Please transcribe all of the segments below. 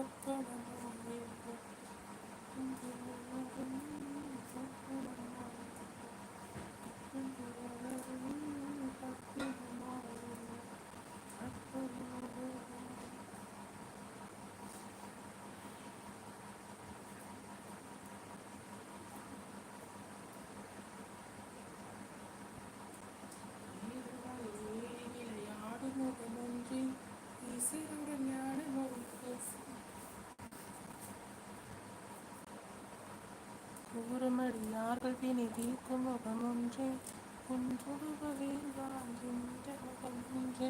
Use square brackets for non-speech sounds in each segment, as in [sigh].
Oh, [laughs] oh. கூறுமடியார்கள் வினை தீர்க்கும் முகமொன்றே குன்றுடுபவேல் வாழ்கின்ற முகமொன்றே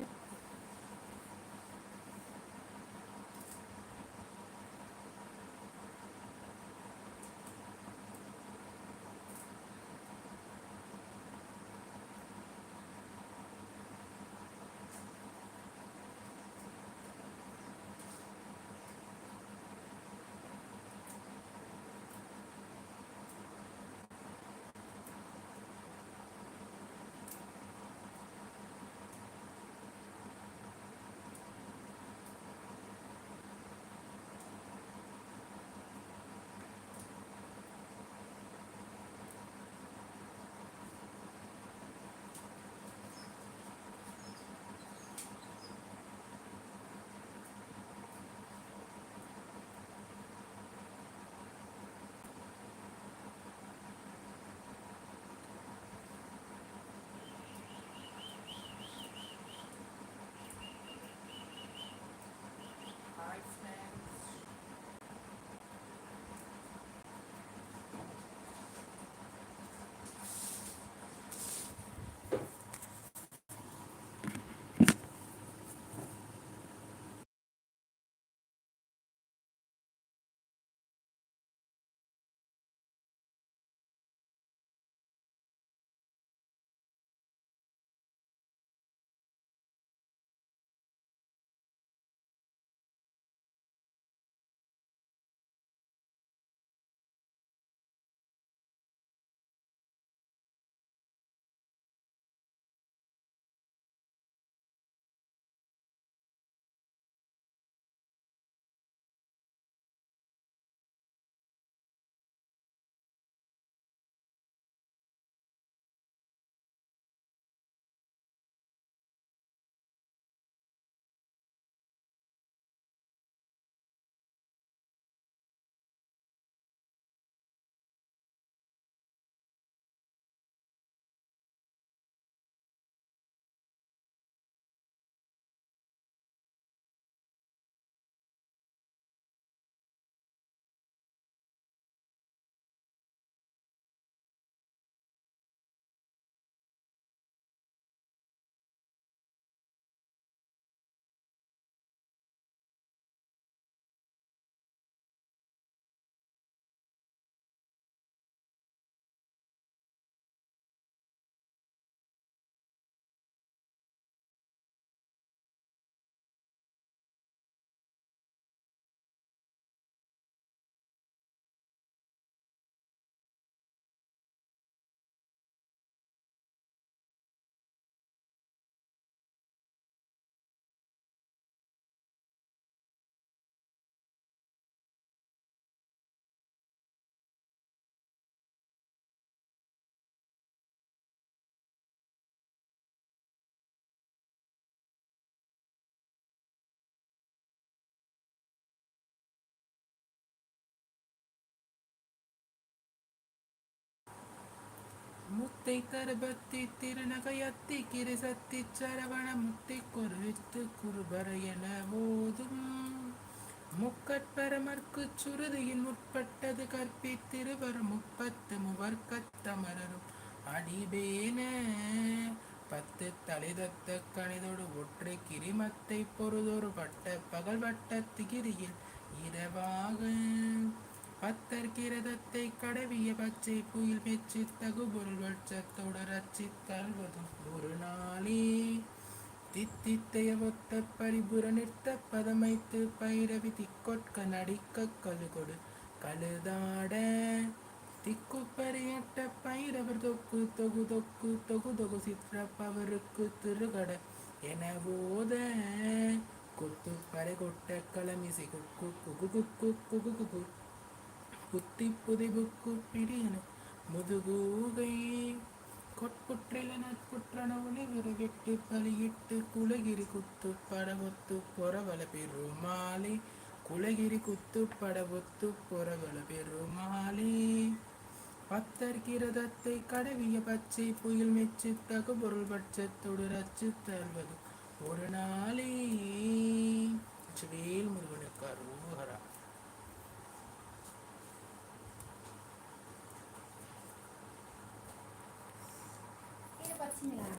முத்தை கருபத்தி திருநகையத்தி கிரிசத்தி சரவண முத்தை குருவித்து குருபர என போதும் முக்கட்பரமர்க்கு சுருதியின் முற்பட்டது கற்பித்திருவர் முப்பத்து முவர்க்கத்தமரரும் அடிபேன பத்து தலைதத்த கணிதோடு ஒற்றை கிரிமத்தை பொறுதொரு பட்ட பகல் வட்ட திகிரியில் இரவாக பத்தர் கிரதத்தை கடவிய பச்சை புயல் மெச்சி தகு பொருள் சத்தோட ரச்சி தருவதும் ஒரு நாளே. தித்தித்தைய ஒத்த பரிபுர நிறுத்த பதமைத்து பைரவி திக்கொட்க நடிக்க கழுகொடு கழுதாட. திக்குப்பறியட்ட பைரவர் தொக்கு தொகு தொக்கு தொகு தொகு சித்திரப்பவருக்கு திருகட என போத கொத்து பறை கொட்ட களமிசை குக்கு குகு குக்கு குகு குகு புத்தி புதிபுக்கு பிடியன முதுகூகை கொட்புற்றில நட்புற்றனவுனி விறகெட்டு பலியிட்டு குலகிரி குத்து படவொத்து பொறவல பெருமாளே. குலகிரி குத்து படவொத்து பொறவல பெருமாளே. பத்தர் கிரதத்தை கடவிய பச்சை புயல் மெச்சு தகு பொருள் பட்சத்தோடு ரச்சு தருவது. ஒரு நாளே 고맙습니다.